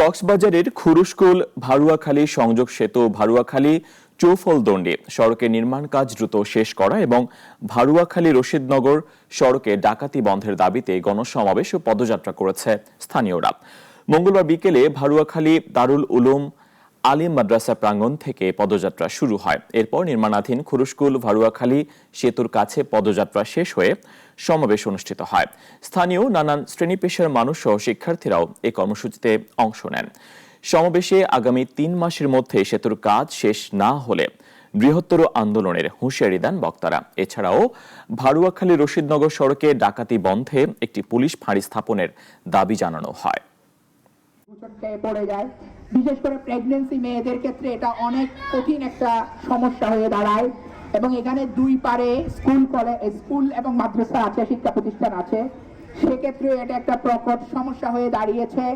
কক্সবাজারের খুরুশকুল, ভারুয়াখালী, সংযোগ সেতু, ভারুয়াখালী চৌফলদণ্ডি সড়কের নির্মাণ কাজ দ্রুত শেষ করা এবং ভারুয়াখালী রশিদনগর সড়কে ডাকাতি বন্ধের দাবিতে গণসমাবেশ ও পদযাত্রা করেছে স্থানীয়রা। মঙ্গলবার বিকেলে ভারুয়াখালী, দারুল উলুম আলিম মাদ্রাসা প্রাঙ্গণ থেকে পদযাত্রা শুরু হয়। এরপর নির্মাণাধীন খুরুশকুল, ভারুয়াখালী, সেতুর কাছে পদযাত্রা শেষ হয়ে সমাবেশ অনুষ্ঠিত হয়। স্থানীয় নানান শ্রেণি পেশার মানুষ সহ শিক্ষার্থীরাও এই কর্মসূচিতে অংশ নেন। সমাবেশে আগামী তিন মাসের মধ্যে সেতুর কাজ শেষ না হলে বৃহত্তর আন্দোলনের হুঁশিয়ারি দেন বক্তারা। এছাড়াও ভারুয়াখালী রশিদনগর সড়কে ডাকাতি বন্ধে একটি পুলিশ ফাঁড়ি স্থাপনের দাবি জানানো হয়। পড়ে যায়। বিশেষ করে প্রেগনেন্সি মেয়েদের ক্ষেত্রে এটা অনেক কঠিন একটা সমস্যা হয়ে দাঁড়ায়। এবং এখানে দুই পারে স্কুল কলেজ স্কুল এবং মাদ্রাসা আছে, শিক্ষা প্রতিষ্ঠান আছে। সেক্ষেত্রে এটা একটা প্রকট সমস্যা হয়ে দাঁড়িয়েছে।